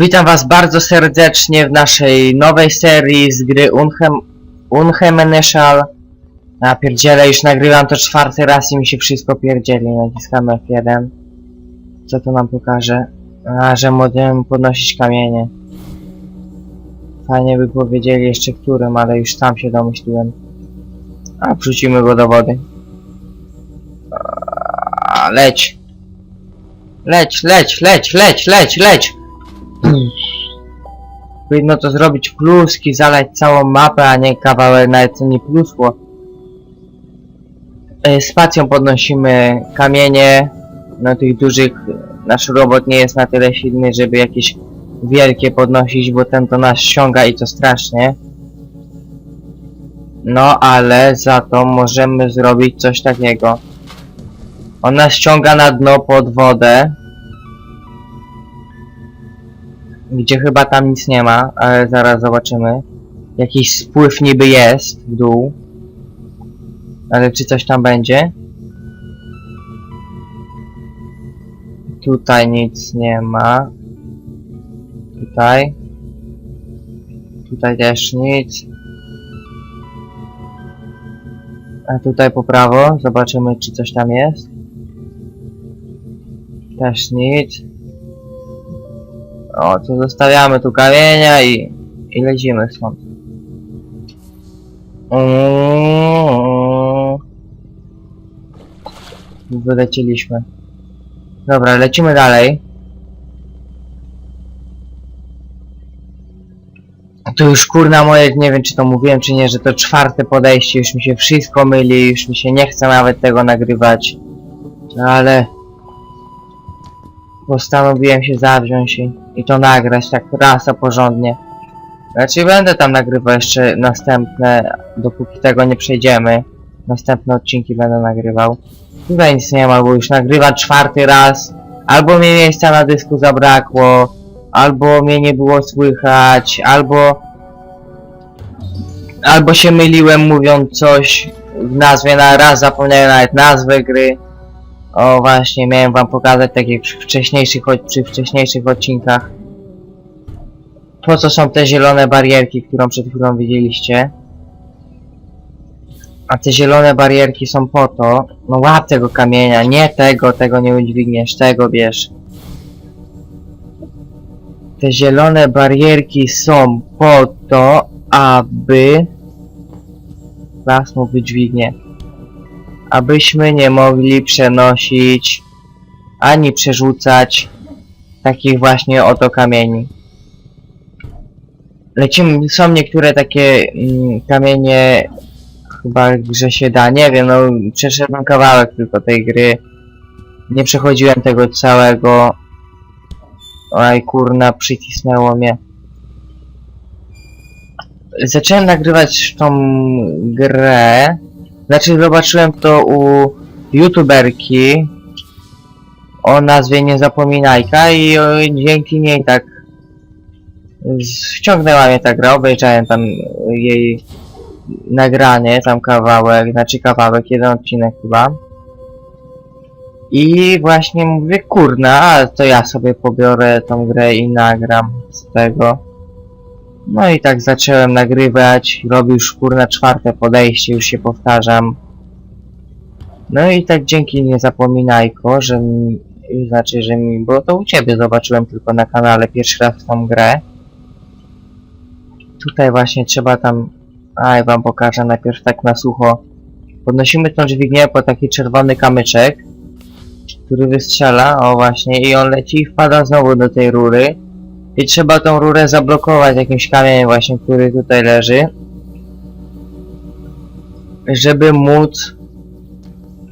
Witam was bardzo serdecznie w naszej nowej serii z gry Unchem... Unhemeneszal. Na pierdziele już nagrywam to czwarty raz i mi się wszystko pierdzieli. Naciskamy F1. Co to nam pokaże? A, że możemy podnosić kamienie. Fajnie by powiedzieli jeszcze którym, ale już sam się domyśliłem. A, wrzucimy go do wody. A, leć! Leć, leć, leć, leć, leć, leć! Powinno to zrobić pluski, zalać całą mapę, a nie kawałek nawet co nie plusło. E, Spacją podnosimy kamienie, no tych dużych, nasz robot nie jest na tyle silny, żeby jakieś wielkie podnosić, bo ten to nas ściąga i to strasznie. No ale za to możemy zrobić coś takiego. On nas ściąga na dno pod wodę, gdzie chyba tam nic nie ma, ale zaraz zobaczymy. Jakiś spływ niby jest w dół. Ale czy coś tam będzie? Tutaj nic nie ma. Tutaj. Tutaj też nic. A tutaj po prawo, zobaczymy czy coś tam jest. Też nic. O, to zostawiamy tu kamienia i, i lecimy stąd. Wylecieliśmy. Dobra, lecimy dalej. To już kurna moje, nie wiem czy to mówiłem czy nie, że to czwarte podejście, już mi się wszystko myli, już mi się nie chce nawet tego nagrywać. Ale postanowiłem się zawziąć i, i to nagrać tak raz a porządnie. Znaczy będę tam nagrywał jeszcze następne, dopóki tego nie przejdziemy. Następne odcinki będę nagrywał. Tutaj nic nie ma, bo już nagrywa czwarty raz. Albo mnie miejsca na dysku zabrakło, albo mnie nie było słychać, albo... Albo się myliłem mówiąc coś w nazwie, na raz zapomniałem nawet nazwę gry. O właśnie, miałem wam pokazać tak jak przy wcześniejszych, przy wcześniejszych odcinkach. Po co są te zielone barierki, którą przed chwilą widzieliście? A te zielone barierki są po to, no łap tego kamienia, nie tego, tego nie udźwigniesz, tego bierz. Te zielone barierki są po to, aby... Raz mu wydźwignie abyśmy nie mogli przenosić ani przerzucać takich właśnie oto kamieni. Lecimy, są niektóre takie mm, kamienie, chyba że się da, nie wiem, no przeszedłem kawałek tylko tej gry. Nie przechodziłem tego całego. Oj kurna, przycisnęło mnie. Zacząłem nagrywać tą grę, znaczy zobaczyłem to u youtuberki o nazwie Niezapominajka i o, dzięki niej tak wciągnęła mnie ta gra, obejrzałem tam jej nagranie, tam kawałek, znaczy kawałek, jeden odcinek chyba. I właśnie mówię, kurna, to ja sobie pobiorę tą grę i nagram z tego. No i tak zacząłem nagrywać, robił już kurna czwarte podejście, już się powtarzam. No i tak dzięki nie zapominajko, że mi, znaczy, że mi, bo to u ciebie zobaczyłem tylko na kanale pierwszy raz tą grę. Tutaj właśnie trzeba tam, aj wam pokażę najpierw tak na sucho. Podnosimy tą dźwignię po taki czerwony kamyczek, który wystrzela, o właśnie, i on leci i wpada znowu do tej rury. I trzeba tą rurę zablokować jakimś kamieniem właśnie, który tutaj leży. Żeby móc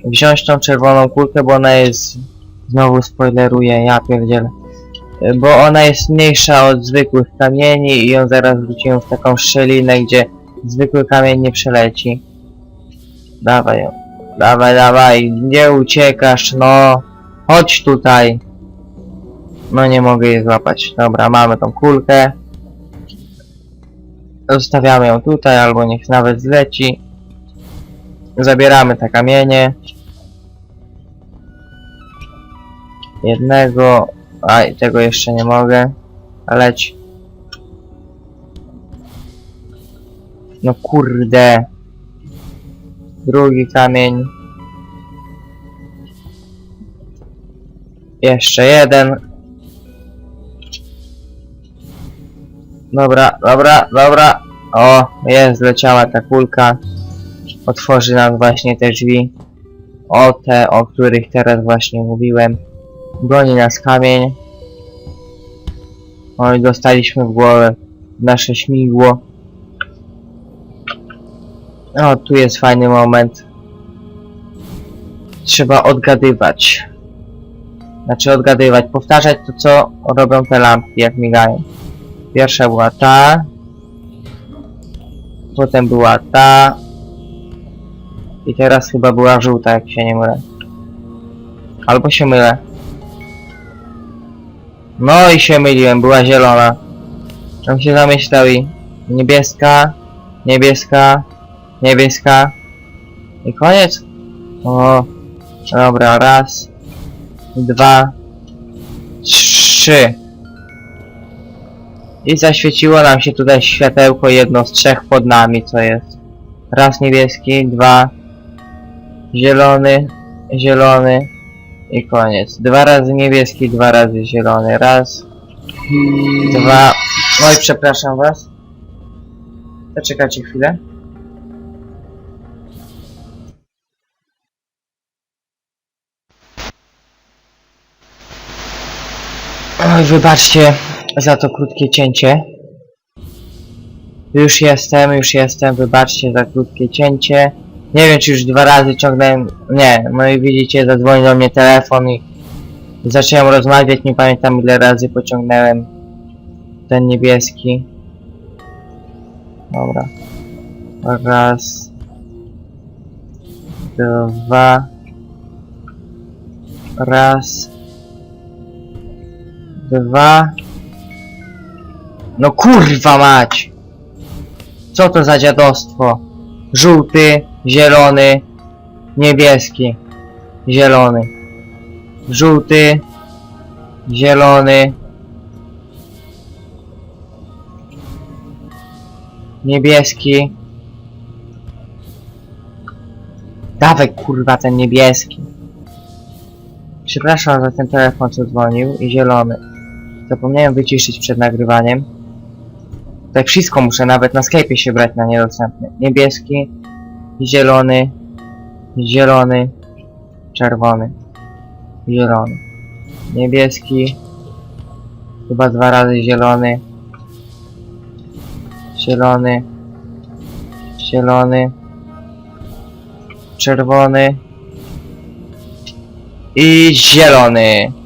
wziąć tą czerwoną kulkę, bo ona jest... Znowu spoileruję, ja pierdzielę. Bo ona jest mniejsza od zwykłych kamieni i ją zaraz wrzucimy w taką szczelinę, gdzie zwykły kamień nie przeleci. Dawaj ją. Dawaj, dawaj, nie uciekasz, no. Chodź tutaj. No nie mogę jej złapać. Dobra, mamy tą kulkę. Zostawiamy ją tutaj, albo niech nawet zleci. Zabieramy te kamienie. Jednego. Aj, tego jeszcze nie mogę. Leć. No kurde. Drugi kamień. Jeszcze jeden. Dobra, dobra, dobra. O, jest, leciała ta kulka. Otworzy nam właśnie te drzwi. O te, o których teraz właśnie mówiłem. Broni nas kamień. Oj, dostaliśmy w głowę nasze śmigło. O, tu jest fajny moment. Trzeba odgadywać. Znaczy odgadywać, powtarzać to co robią te lampki jak migają. Pierwsza była ta. Potem była ta. I teraz chyba była żółta, jak się nie mylę. Albo się mylę. No i się myliłem, była zielona. Tam się zamyślał i niebieska, niebieska, niebieska. I koniec. O, dobra, raz, dwa, trzy. I zaświeciło nam się tutaj światełko jedno z trzech pod nami, co jest. Raz niebieski, dwa, zielony, zielony i koniec. Dwa razy niebieski, dwa razy zielony. Raz, dwa. Oj, przepraszam was. Zaczekajcie chwilę. Oj, wybaczcie za to krótkie cięcie. Już jestem, już jestem, wybaczcie za krótkie cięcie. Nie wiem, czy już dwa razy ciągnąłem... Nie, no i widzicie, zadzwonił do mnie telefon i zacząłem rozmawiać, nie pamiętam ile razy pociągnąłem ten niebieski. Dobra. Raz. Dwa. Raz. Dwa. No kurwa mać! Co to za dziadostwo? Żółty, zielony, niebieski, zielony. Żółty, zielony, niebieski. Dawaj kurwa ten niebieski. Przepraszam za ten telefon co dzwonił i zielony. Zapomniałem wyciszyć przed nagrywaniem. Tak wszystko muszę nawet na Skype'ie się brać na niedostępny. Niebieski, zielony, zielony, czerwony, zielony, niebieski, chyba dwa razy zielony, zielony, zielony, czerwony i zielony.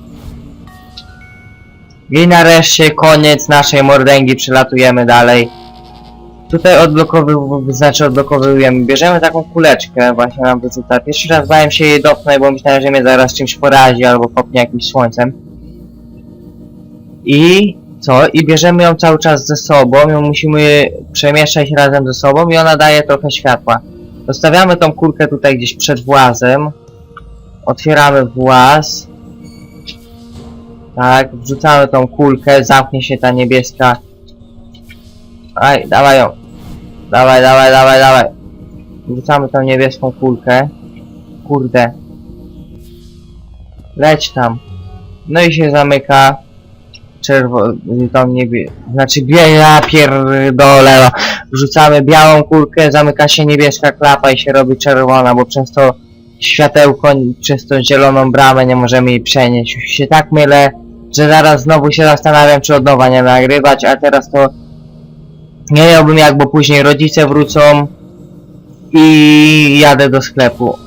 I nareszcie koniec naszej mordęgi, przelatujemy dalej. Tutaj odblokowujemy, znaczy odblokowujemy, bierzemy taką kuleczkę, właśnie nam wyrzuca. Pierwszy raz bałem się jej dotknąć, bo myślałem, że mnie zaraz czymś porazi albo kopnie jakimś słońcem. I co? I bierzemy ją cały czas ze sobą, ją musimy przemieszczać razem ze sobą i ona daje trochę światła. Zostawiamy tą kulkę tutaj gdzieś przed włazem. Otwieramy właz. Tak, wrzucamy tą kulkę, zamknie się ta niebieska. Aj, dawaj ją. Dawaj, dawaj, dawaj, dawaj. Wrzucamy tą niebieską kulkę. Kurde. Leć tam. No i się zamyka. Czerwo... tą niebie... Znaczy biała pierdolę. Wrzucamy białą kulkę, zamyka się niebieska klapa i się robi czerwona, bo przez to światełko, przez tą zieloną bramę nie możemy jej przenieść. Już się tak mylę, że zaraz znowu się zastanawiam, czy od nowa nie nagrywać, a teraz to nie miałbym jak, bo później rodzice wrócą i jadę do sklepu.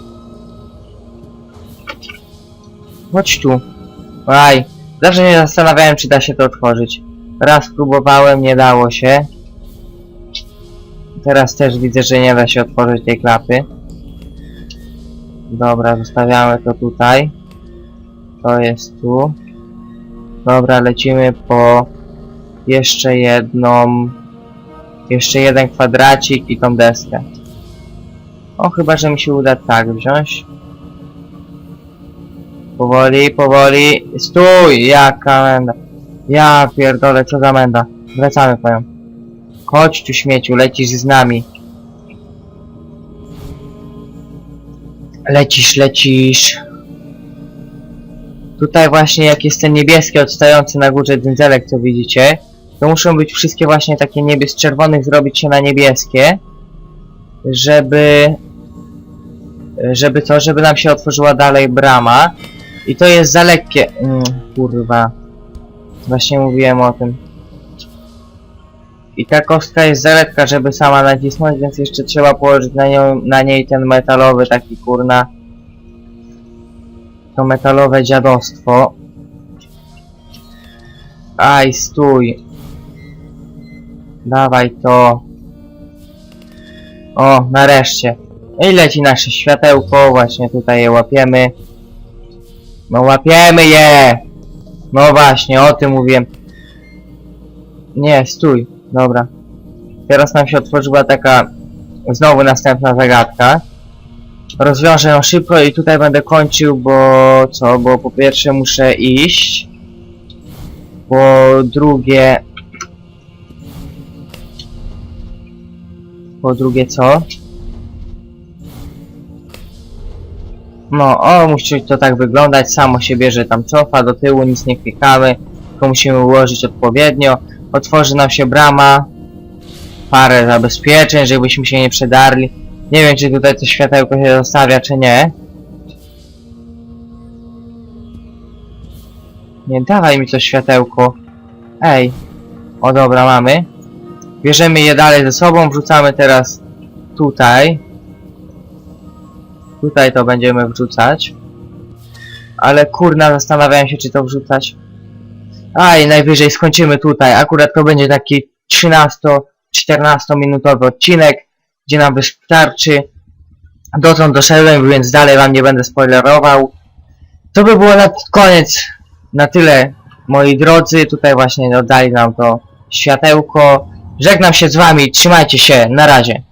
Chodź tu. Aj, zawsze mnie zastanawiałem, czy da się to otworzyć. Raz próbowałem, nie dało się. Teraz też widzę, że nie da się otworzyć tej klapy. Dobra, zostawiamy to tutaj. To jest tu. Dobra, lecimy po jeszcze jedną jeszcze jeden kwadracik i tą deskę. O, chyba, że mi się uda tak wziąć. Powoli, powoli. Stój! Jaka menda. Ja pierdolę, co za menda. Wracamy po. Chodź tu śmieciu, lecisz z nami. Lecisz, lecisz. Tutaj właśnie jak jest ten niebieski odstający na górze dędzelek, co widzicie, to muszą być wszystkie właśnie takie niebie z czerwonych zrobić się na niebieskie, żeby żeby co, żeby nam się otworzyła dalej brama. I to jest za lekkie. Mm, kurwa. Właśnie mówiłem o tym i ta kostka jest za lekka, żeby sama nacisnąć, więc jeszcze trzeba położyć na, nią, na niej ten metalowy taki kurna to metalowe dziadostwo aj stój Dawaj to. O, nareszcie. I leci nasze światełko, właśnie tutaj je łapiemy. No łapiemy je! No właśnie, o tym mówiłem. Nie, stój. Dobra. Teraz nam się otworzyła taka znowu następna zagadka. Rozwiążę ją szybko i tutaj będę kończył, bo co? Bo po pierwsze muszę iść. Po drugie Po drugie co? No, o, musi to tak wyglądać, samo się bierze tam cofa, do tyłu nic nie klikamy, tylko musimy ułożyć odpowiednio. Otworzy nam się brama, parę zabezpieczeń, żebyśmy się nie przedarli. Nie wiem, czy tutaj to światełko się zostawia, czy nie. Nie dawaj mi to światełko. Ej. O dobra, mamy. Bierzemy je dalej ze sobą, wrzucamy teraz tutaj. Tutaj to będziemy wrzucać. Ale kurna, zastanawiałem się, czy to wrzucać. Aj, najwyżej skończymy tutaj. Akurat to będzie taki 13-14 minutowy odcinek, gdzie nam wystarczy. Dotąd doszedłem, więc dalej wam nie będę spoilerował. To by było na koniec. Na tyle, moi drodzy. Tutaj właśnie oddali nam to światełko. Żegnam się z wami, trzymajcie się, na razie.